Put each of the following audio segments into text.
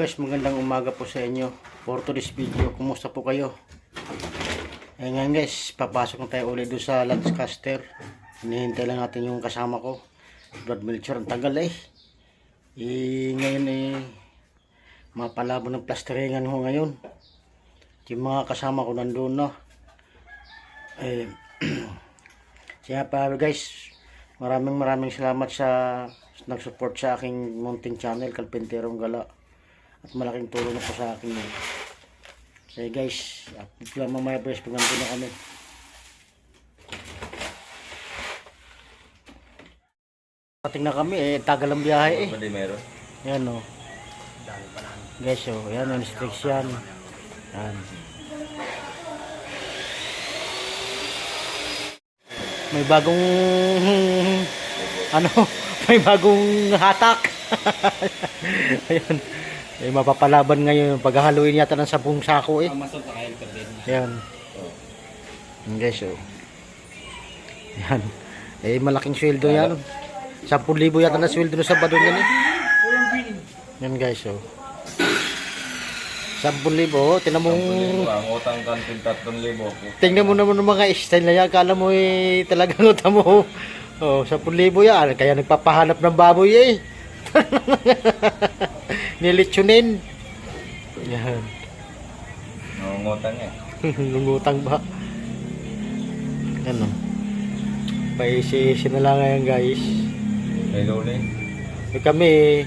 guys, magandang umaga po sa inyo. For today's video, kumusta po kayo? Eh ngayon guys, papasok na tayo ulit doon sa Lancaster. Hinihintay lang natin yung kasama ko. Brad Melchor, ang tagal eh. Eh ngayon eh, mapalabo ng plasteringan ho ngayon. Yung mga kasama ko nandun na. Eh, siya pa guys, maraming maraming salamat sa nag-support sa aking mounting channel, Kalpenterong Gala. At malaking tulong na po sa akin yun. So guys, update lang mamaya guys pag nandun na kami. Pating na kami eh, tagal ang biyahe eh. Hindi meron. Yan o. Guys, oh, yan yung restriction. Yan. May bagong ano, may bagong hatak. Ayun. May mapapalaban ngayon paghahaluin yata ng sabong sako eh. Ang masol sa kain din. Yan. Yan guys, oh. Yan. Eh, malaking sweldo yan. 10,000 yata na sweldo sa badon yan eh. Yan guys, oh. 10,000, oh. Tinan mo, Ang utang kantin 3,000. tingnan mo naman ng mga style na yan. Kala mo eh, talagang utang mo. Oh, 10,000 yan. Kaya nagpapahanap ng baboy eh. Nilitsunin. Yan. Nangungutang eh. Lungutang ba? Ano? Paisi-isi na lang ngayon guys. May luli. Eh kami,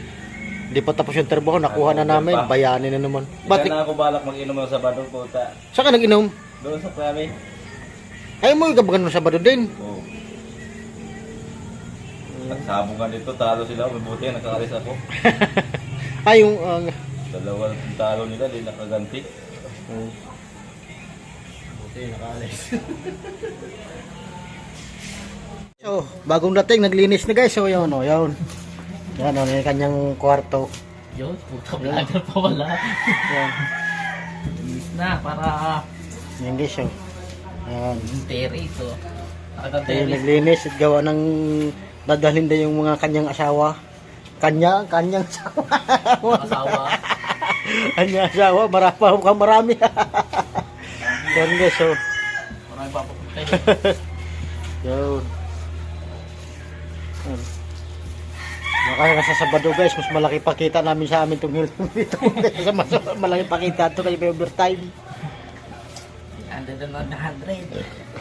di pa tapos yung trabaho, nakuha na namin, bayani na naman. Ba't na ako balak mag-inom ng Sabado po ta. saan ka nag-inom? Doon sa Prami. Ay mo, ikabagan sa Sabado din. Oo. Nagsabong ka dito, talo sila. Mabuti nga nakakalis ako. Ay, yung... Uh, Dalawang talo nila, di nakaganti. Buti, nakaalis. so, bagong dating, naglinis na guys. So, yun, oh, yun. Yan, oh, yung kanyang kwarto. Yun, puta vlogger pa wala. Yan, Inis na, para yung guys, oh. Yan. terrace, oh. Naglinis at gawa ng dadalhin din yung mga kanyang asawa. Kanya, kanyang asawa. Asawa. kanyang asawa, marami pa mukhang marami. Yan guys, so. Marami papapunta yun. Yun. Yan. Baka sa Sabado guys, mas malaki pakita namin sa amin itong hilton dito. Kasi mas malaki pakita ito kasi may overtime. Under the 100.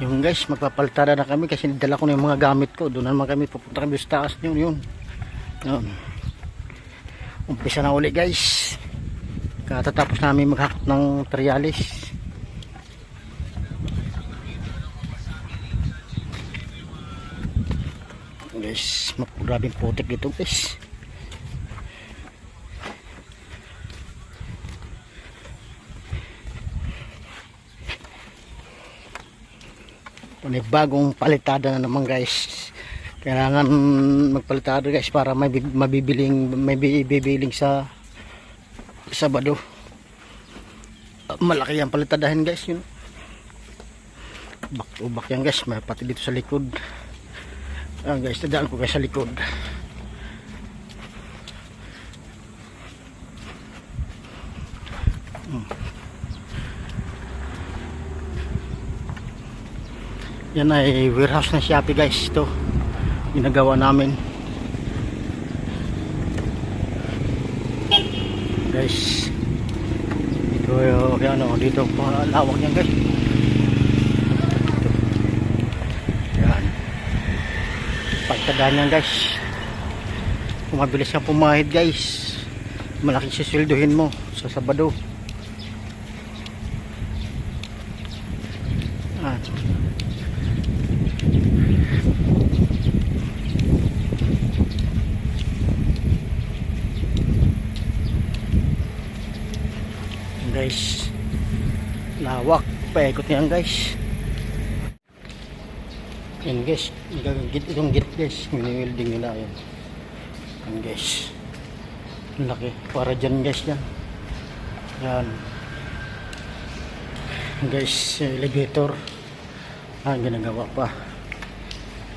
Yung guys, magpapaltada na kami kasi dala ko na yung mga gamit ko. Doon naman kami pupunta kami sa taas yun. Yun. Yun. Umpisa na uli guys. Katatapos namin maghakot ng trialis. Guys, mak- grabing putik dito guys. Bagong palitada na naman guys. Kailangan magpalitada guys para may bib- mabibiling may bi- bibiling sa Sabado malaki yan palitadahin guys yun. Back to back yan guys may pati dito sa likod. Ah guys tadaan ko guys sa likod Yan ay warehouse ng Shopee guys. Ito. Ginagawa namin. Guys. Ito yan o. Dito pa lawak yan guys. Yan. Pagtadaan yan guys. Kung mabilis kang pumahid guys. Malaki sisilduhin mo sa Sabado. Guys. Lawak paikot yan guys. Yan guys. Git itong git guys. Mini-welding nila yan. Yan guys. Laki. Para dyan guys yan yan. Guys elevator. Ah ginagawa pa.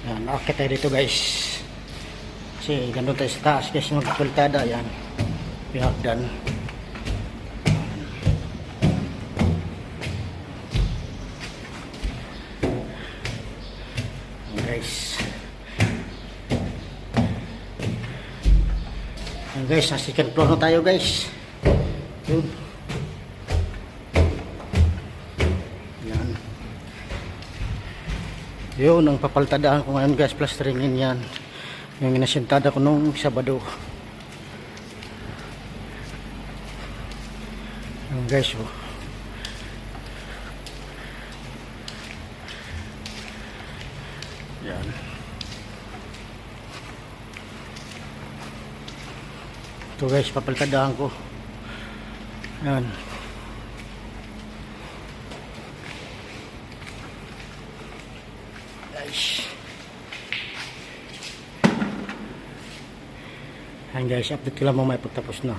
Yan akit tayo dito guys. Kasi nandun tayo sa taas guys, magpultada yan. Pinagdan. Guys. Ayan guys, sa second floor na tayo guys. Yun. Yan. Yun, ang papaltadaan ko ngayon guys, plasteringin yan. Yung inasintada ko nung Sabado. Yan guys, oh. Ito guys, papaltadaan ko. Yan. Guys. Yan guys, update ko lang mo may pagtapos na.